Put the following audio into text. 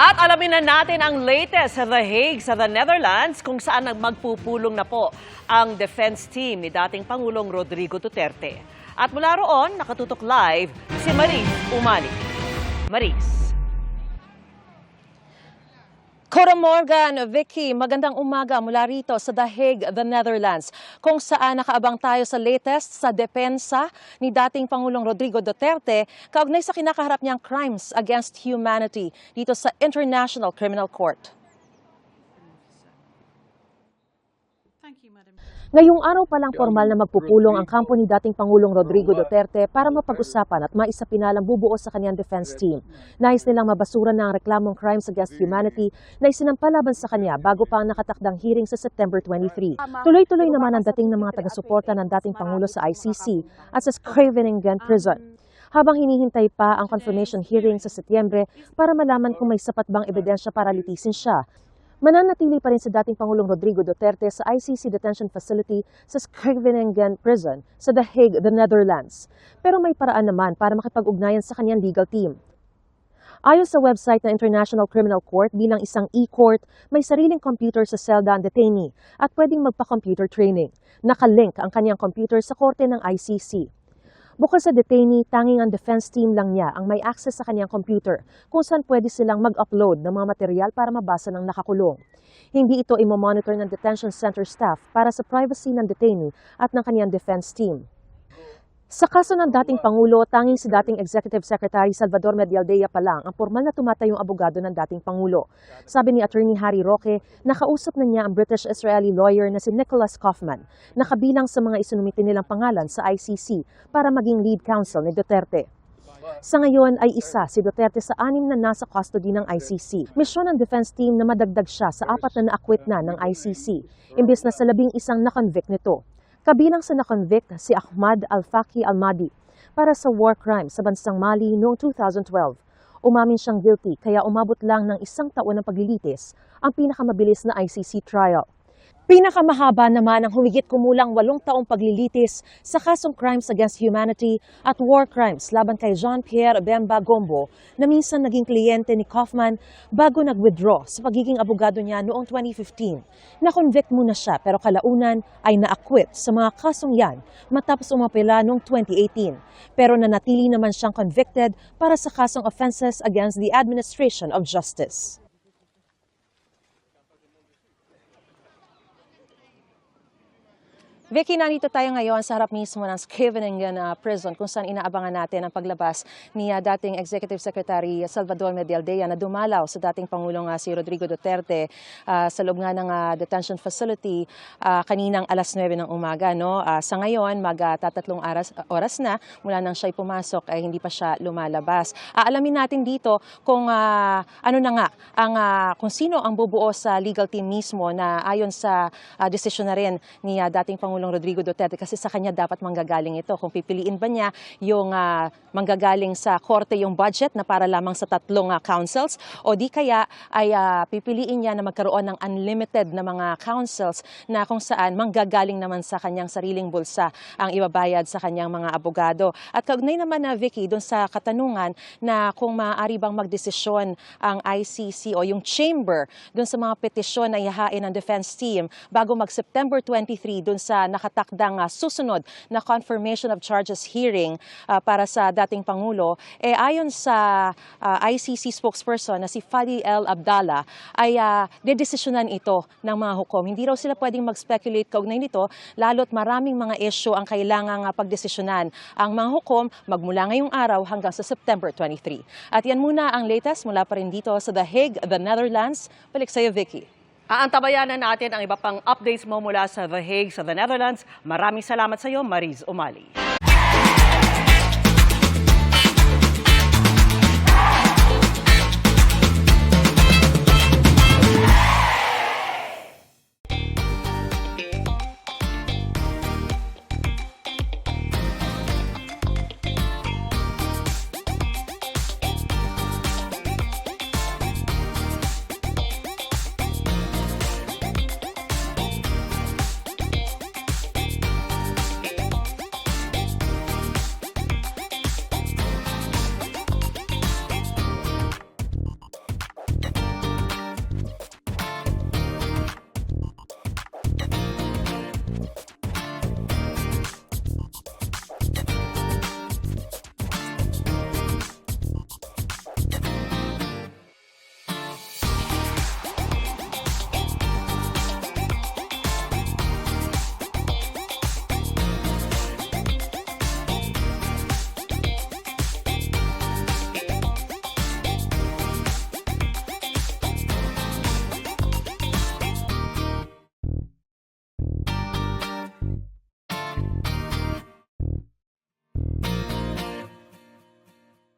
At alamin na natin ang latest sa The Hague sa the Netherlands kung saan magpupulong na po ang defense team ni dating Pangulong Rodrigo Duterte. At mula roon, nakatutok live si Maris Umali. Maris. Cora Morgan, Vicky, magandang umaga mula rito sa The Hague, the Netherlands, kung saan nakaabang tayo sa latest sa depensa ni dating Pangulong Rodrigo Duterte kaugnay sa kinakaharap niyang crimes against humanity dito sa International Criminal Court. Ngayong araw pa lang formal na magpupulong ang kampo ni dating Pangulong Rodrigo Duterte para mapag-usapan at maisapinalang bubuo sa kanyang defense team. Nais nilang mabasura na ang reklamong crimes against humanity na isinampalaban sa kanya bago pa ang nakatakdang hearing sa September 23. Tuloy-tuloy naman ang dating ng mga taga-suporta ng dating Pangulo sa ICC at sa Scriveningen Prison. Habang hinihintay pa ang confirmation hearing sa Setyembre para malaman kung may sapat bang ebidensya para litisin siya, Mananatili pa rin sa dating Pangulong Rodrigo Duterte sa ICC detention facility sa Scriveningen Prison sa The Hague, the Netherlands. Pero may paraan naman para makipag-ugnayan sa kanyang legal team. Ayon sa website ng International Criminal Court, bilang isang e-court, may sariling computer sa selda ang detainee at pwedeng magpa-computer training. Nakalink ang kanyang computer sa korte ng ICC. Bukod sa detainee, tanging ang defense team lang niya ang may access sa kanyang computer kung saan pwede silang mag-upload ng mga material para mabasa ng nakakulong. Hindi ito imomonitor ng detention center staff para sa privacy ng detainee at ng kanyang defense team. Sa kaso ng dating Pangulo, tanging si dating Executive Secretary Salvador Medialdea pa lang ang formal na tumatayong abogado ng dating Pangulo. Sabi ni Attorney Harry Roque, nakausap na niya ang British-Israeli lawyer na si Nicholas Kaufman, na kabilang sa mga isinumiti nilang pangalan sa ICC para maging lead counsel ni Duterte. Sa ngayon ay isa si Duterte sa anim na nasa custody ng ICC. Misyon ng defense team na madagdag siya sa apat na naakwit na ng ICC, imbes na sa labing isang nakonvict nito. Kabilang sa nakonvict si Ahmad Al-Faki Al-Madi para sa war crime sa bansang Mali noong 2012. Umamin siyang guilty kaya umabot lang ng isang taon ng paglilitis ang pinakamabilis na ICC trial. Pinakamahaba naman ang humigit kumulang walong taong paglilitis sa kasong crimes against humanity at war crimes laban kay Jean-Pierre Bemba Gombo na minsan naging kliyente ni Kaufman bago nag-withdraw sa pagiging abogado niya noong 2015. Na-convict muna siya pero kalaunan ay na-acquit sa mga kasong yan matapos umapela noong 2018. Pero nanatili naman siyang convicted para sa kasong offenses against the administration of justice. Vicky, nandito tayo ngayon sa harap mismo ng Scriveningen uh, Prison kung saan inaabangan natin ang paglabas ni uh, dating Executive Secretary Salvador Medialdea na dumalaw sa dating Pangulong uh, si Rodrigo Duterte uh, sa loob nga ng uh, detention facility uh, kaninang alas 9 ng umaga. No? Uh, sa ngayon, magtatatlong oras, oras na mula nang siya'y pumasok ay hindi pa siya lumalabas. Aalamin natin dito kung uh, ano na nga ang uh, kung sino ang bubuo sa legal team mismo na ayon sa uh, desisyon na rin ni uh, dating Pangulong Rodrigo Duterte kasi sa kanya dapat manggagaling ito. Kung pipiliin ba niya yung uh, manggagaling sa korte yung budget na para lamang sa tatlong uh, councils o di kaya ay uh, pipiliin niya na magkaroon ng unlimited na mga councils na kung saan manggagaling naman sa kanyang sariling bulsa ang ibabayad sa kanyang mga abogado. At kaugnay naman na Vicky doon sa katanungan na kung maaari bang magdesisyon ang ICC o yung chamber doon sa mga petisyon na ihahain ng defense team bago mag September 23 doon sa nakatakdang uh, susunod na confirmation of charges hearing uh, para sa dating Pangulo, eh ayon sa uh, ICC spokesperson na si Fadi El Abdallah, ay uh, dedesisyonan ito ng mga hukom. Hindi raw sila pwedeng mag-speculate kaugnay nito, lalo't maraming mga issue ang kailangang uh, pagdesisyonan. Ang mga hukom magmula ngayong araw hanggang sa September 23. At yan muna ang latest mula pa rin dito sa The Hague, the Netherlands. Balik sa iyo, Vicky. Aantabayanan natin ang iba pang updates mo mula sa The Hague sa the Netherlands. Maraming salamat sa iyo, Maris Umali.